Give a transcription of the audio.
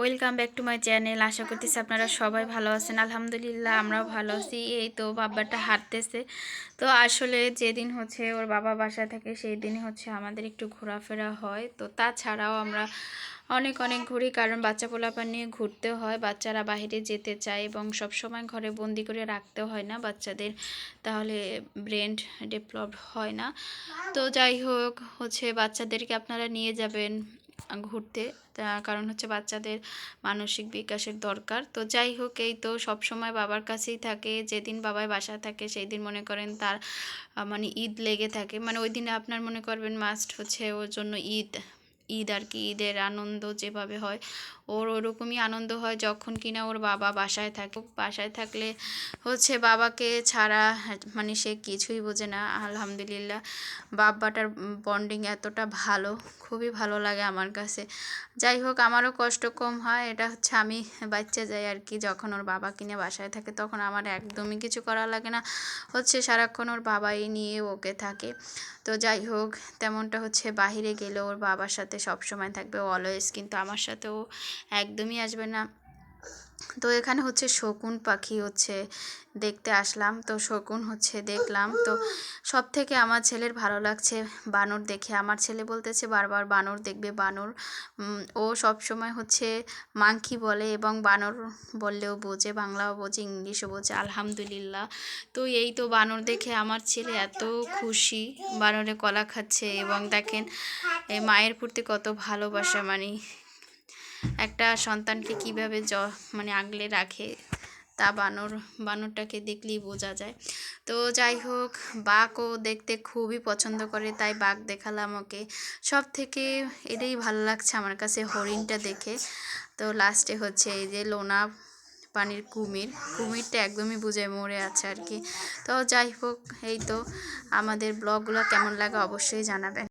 Welcome back to my channel আশা করতেছি আপনারা সবাই ভালো আছেন। আলহামদুলিল্লাহ, আমরাও ভালো আছি। এই তো বাবাটা হাঁটতেছে। তো আসলে যেদিন হচ্ছে ওর বাবা বাসা থাকে, সেই দিনই হচ্ছে আমাদের একটু ঘোরাফেরা হয়। তো তাছাড়াও আমরা অনেক অনেক ঘুরি, কারণ বাচ্চা পোলাপান নিয়ে ঘুরতে হয়। বাচ্চারা বাইরে যেতে চায় এবং সব সময় ঘরে বন্দি করে রাখতে হয় না বাচ্চাদের। তাহলে ব্রেন ডেভেলপ হয় না। তো যাই হোক, হচ্ছে বাচ্চাদেরকে আপনারা নিয়ে যাবেন। ঘুরতে। কারণ হচ্ছে বাচ্চাদের মানসিক বিকাশের দরকার। তো যাই হোক, এই তো সব সময় বাবার কাছেই থাকে। যেদিন বাবায় বাসা থাকে সেই দিন মনে করেন তার মানে ঈদ লেগে থাকে। মানে ওই দিনে আপনার মনে করবেন মাস্ট হচ্ছে ওর জন্য ঈদ। ঈদ আর কি, ঈদের আনন্দ যেভাবে হয়, ওর ওরকমই আনন্দ হয় যখন কিনা ওর বাবা বাসায় থাকে। বাসায় থাকলে হচ্ছে বাবাকে ছাড়া মানে সে কিছুই বোঝে না, আলহামদুলিল্লাহ। বাব্বাটার বন্ডিং এতটা ভালো, খুবই ভালো লাগে আমার কাছে। যাই হোক, আমারও কষ্ট কম হয়, এটা হচ্ছে আমি বাচ্চা যাই আর কি, যখন ওর বাবা কিনে বাসায় থাকে তখন আমার একদমই কিছু করা লাগে না। হচ্ছে সারাক্ষণ ওর বাবাই নিয়ে ওকে থাকে। তো যাই হোক, তেমনটা হচ্ছে বাহিরে গেলে ওর বাবার সাথে সব সময় থাকবে অলওয়েজ কিন্তু আমার সাথেও একদমই আসবে না। তো এখানে হচ্ছে শকুন পাখি হচ্ছে দেখতে আসলাম। তো শকুন হচ্ছে দেখলাম। তো সব থেকে আমার ছেলের ভালো লাগছে বানর দেখে। আমার ছেলে বলতেছে, বারবার বানর দেখবে, বানর। ও সব সময় হচ্ছে মাংকি বলে এবং বানর বললেও বোঝে, বাংলাও বোঝে, ইংলিশও বোঝে, আলহামদুলিল্লাহ। তো এই তো বানর দেখে আমার ছেলে এত খুশি। বানরে কলা খাচ্ছে এবং দেখেন এই মায়ের প্রতি কত ভালোবাসা মানে একটা সন্তানকে কীভাবে জ মানে আগলে রাখে তা বানর, বানরটাকে দেখলেই বোঝা যায়। তো যাই হোক, বাঘও দেখতে খুবই পছন্দ করে, তাই বাঘ দেখালাম ওকে। সব থেকে এটাই ভালো লাগছে আমার কাছে হরিণটা দেখে। তো লাস্টে হচ্ছে এই যে লোনা পানির কুমির, কুমিরটা একদমই বুঝে মরে আছে আর কি। তো যাই হোক, এই তো আমাদের ব্লগগুলো কেমন লাগে অবশ্যই জানাবেন।